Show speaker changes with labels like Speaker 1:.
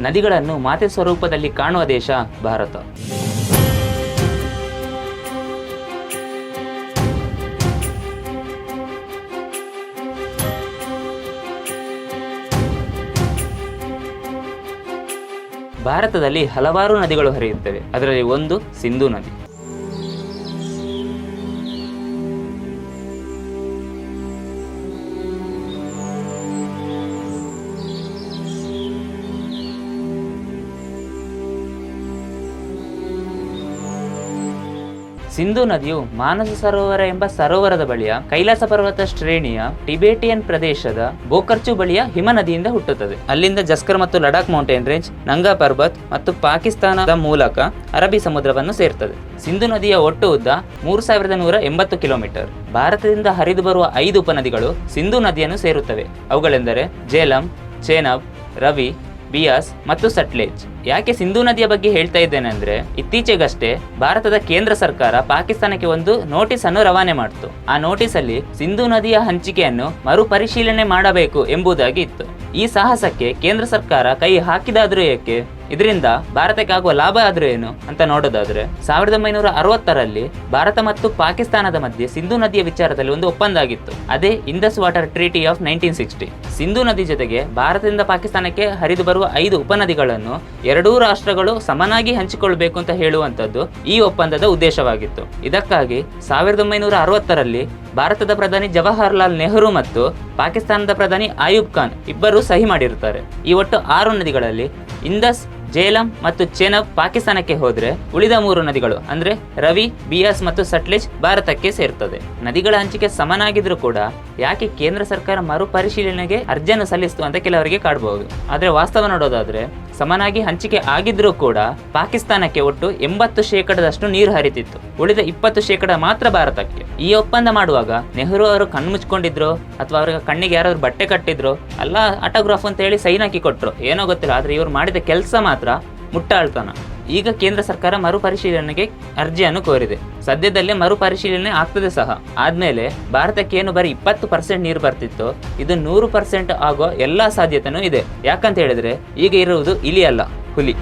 Speaker 1: ನದಿಗಳನ್ನು ಮಾತೆ ಸ್ವರೂಪದಲ್ಲಿ ಕಾಣುವ ದೇಶ ಭಾರತ. ಭಾರತದಲ್ಲಿ ಹಲವಾರು ನದಿಗಳು ಹರಿಯುತ್ತವೆ. ಅದರಲ್ಲಿ ಒಂದು ಸಿಂಧೂ ನದಿ. ಸಿಂಧೂ ನದಿಯು ಮಾನಸ ಸರೋವರ ಎಂಬ ಸರೋವರದ ಬಳಿಯ ಕೈಲಾಸ ಪರ್ವತ ಶ್ರೇಣಿಯ ಟಿಬೇಟಿಯನ್ ಪ್ರದೇಶದ ಬೋಕರ್ಚು ಬಳಿಯ ಹಿಮ ನದಿಯಿಂದ ಹುಟ್ಟುತ್ತದೆ. ಅಲ್ಲಿಂದ ಜಸ್ಕರ್ ಮತ್ತು ಲಡಾಖ್ ಮೌಂಟೇನ್ ರೇಂಜ್, ನಂಗಾ ಪರ್ವತ್ ಮತ್ತು ಪಾಕಿಸ್ತಾನದ ಮೂಲಕ ಅರಬ್ಬಿ ಸಮುದ್ರವನ್ನು ಸೇರ್ತದೆ. ಸಿಂಧು ನದಿಯ ಒಟ್ಟು ಉದ್ದ ಮೂರು ಸಾವಿರದ ನೂರ ಎಂಬತ್ತು ಕಿಲೋಮೀಟರ್. ಭಾರತದಿಂದ ಹರಿದು ಬರುವ ಐದು ಉಪನದಿಗಳು ಸಿಂಧು ನದಿಯನ್ನು ಸೇರುತ್ತವೆ. ಅವುಗಳೆಂದರೆ ಜೇಲಂ, ಚೇನಬ್, ರವಿ ಬಿಯಾಸ್ ಮತ್ತು ಸಟ್ಲೇಜ್. ಯಾಕೆ ಸಿಂಧೂ ನದಿಯ ಬಗ್ಗೆ ಹೇಳ್ತಾ ಇದ್ದೇನೆ ಅಂದ್ರೆ, ಇತ್ತೀಚೆಗಷ್ಟೇ ಭಾರತದ ಕೇಂದ್ರ ಸರ್ಕಾರ ಪಾಕಿಸ್ತಾನಕ್ಕೆ ಒಂದು ನೋಟಿಸ್ ಅನ್ನು ರವಾನೆ ಮಾಡಿತು. ಆ ನೋಟಿಸ್ ಅಲ್ಲಿ ಸಿಂಧೂ ನದಿಯ ಹಂಚಿಕೆಯನ್ನು ಮರುಪರಿಶೀಲನೆ ಮಾಡಬೇಕು ಎಂಬುದಾಗಿ ಇತ್ತು. ಈ ಸಾಹಸಕ್ಕೆ ಕೇಂದ್ರ ಸರ್ಕಾರ ಕೈ ಹಾಕಿದಾದ್ರೂ ಏಕೆ ಇದರಿಂದ ಭಾರತಕ್ಕೆ ಆಗುವ ಲಾಭ ಆದ್ರೂ ಏನು ಅಂತ ನೋಡೋದಾದ್ರೆ, ಸಾವಿರದ ಒಂಬೈನೂರ ಅರವತ್ತರಲ್ಲಿ ಭಾರತ ಮತ್ತು ಪಾಕಿಸ್ತಾನದ ಮಧ್ಯೆ ಸಿಂಧು ನದಿಯ ವಿಚಾರದಲ್ಲಿ ಒಂದು ಒಪ್ಪಂದ ಆಗಿತ್ತು ಅದೇ Indus water treaty of nineteen sixty. Sindhu ನದಿ ಜೊತೆಗೆ ಭಾರತದಿಂದ ಪಾಕಿಸ್ತಾನಕ್ಕೆ ಹರಿದು ಬರುವ ಐದು ಉಪನದಿಗಳನ್ನು ಎರಡೂ ರಾಷ್ಟ್ರಗಳು ಸಮನಾಗಿ ಹಂಚಿಕೊಳ್ಳಬೇಕು ಅಂತ ಹೇಳುವಂತದ್ದು ಈ ಒಪ್ಪಂದದ ಉದ್ದೇಶವಾಗಿತ್ತು. ಇದಕ್ಕಾಗಿ ಸಾವಿರದ ಒಂಬೈನೂರ ಅರವತ್ತರಲ್ಲಿ ಭಾರತದ ಪ್ರಧಾನಿ ಜವಾಹರ್ಲಾಲ್ ನೆಹರು ಮತ್ತು ಪಾಕಿಸ್ತಾನದ ಪ್ರಧಾನಿ ಆಯೂಬ್ ಖಾನ್ ಇಬ್ಬರು ಸಹಿ ಮಾಡಿರುತ್ತಾರೆ. ಈ ಒಟ್ಟು ಆರು ನದಿಗಳಲ್ಲಿ ಇಂದಸ್ ಜೇಲಂ ಮತ್ತು ಚೆನಬ್ ಪಾಕಿಸ್ತಾನಕ್ಕೆ ಹೋದ್ರೆ ಉಳಿದ ಮೂರು ನದಿಗಳು, ಅಂದ್ರೆ ರವಿ, ಬಿಯಾಸ್ ಮತ್ತು ಸಟ್ಲೇಜ್ ಭಾರತಕ್ಕೆ ಸೇರ್ತದೆ. ನದಿಗಳ ಹಂಚಿಕೆ ಸಮನಾಗಿದ್ರೂ ಕೂಡ ಯಾಕೆ ಕೇಂದ್ರ ಸರ್ಕಾರ ಮರುಪರಿಶೀಲನೆಗೆ ಅರ್ಜಿಯನ್ನು ಸಲ್ಲಿಸ್ತು ಅಂತ ಕೆಲವರಿಗೆ ಕಾಡಬಹುದು ಆದ್ರೆ ವಾಸ್ತವ ನೋಡೋದಾದ್ರೆ ಸಮನಾಗಿ ಹಂಚಿಕೆ ಆಗಿದ್ರೂ ಕೂಡ ಪಾಕಿಸ್ತಾನಕ್ಕೆ ಒಟ್ಟು ಎಂಬತ್ತು ಶೇಕಡದಷ್ಟು ನೀರು ಹರಿತಿತ್ತು. ಉಳಿದ ಇಪ್ಪತ್ತು ಶೇಕಡ ಮಾತ್ರ ಭಾರತಕ್ಕೆ. ಈ ಒಪ್ಪಂದ ಮಾಡುವಾಗ ನೆಹರು ಅವರು ಕಣ್ಣು ಮುಚ್ಕೊಂಡಿದ್ರು ಅಥವಾ ಅವ್ರಿಗೆ ಕಣ್ಣಿಗೆ ಯಾರಾದ್ರು ಬಟ್ಟೆ ಕಟ್ಟಿದ್ರು, ಅಲ್ಲ ಆಟೋಗ್ರಾಫ್ ಅಂತ ಹೇಳಿ ಸೈನ್ ಹಾಕಿ ಕೊಟ್ರು. ಏನೋ ಗೊತ್ತಿಲ್ಲ, ಆದ್ರೆ ಇವ್ರು ಮಾಡಿದ ಕೆಲಸ ಮಾತ್ರ ಮುಟ್ಟಾಳ್ತಾನ. ಈಗ ಕೇಂದ್ರ ಸರ್ಕಾರ ಮರುಪರಿಶೀಲನೆಗೆ ಅರ್ಜಿಯನ್ನು ಕೋರಿದೆ. ಸದ್ಯದಲ್ಲೇ ಮರುಪರಿಶೀಲನೆ ಆಗ್ತದೆ ಸಹ. ಆದ್ಮೇಲೆ ಭಾರತಕ್ಕೆ ಏನು ಬರೀ ಇಪ್ಪತ್ತು ಪರ್ಸೆಂಟ್ ನೀರು ಬರ್ತಿತ್ತು, ಇದು ನೂರು ಪರ್ಸೆಂಟ್ ಆಗೋ ಎಲ್ಲಾ ಸಾಧ್ಯತೆನೂ ಇದೆ. ಯಾಕಂತ ಹೇಳಿದ್ರೆ, ಈಗ ಇರುವುದು ಇಲಿ ಅಲ್ಲ ಹುಲಿ.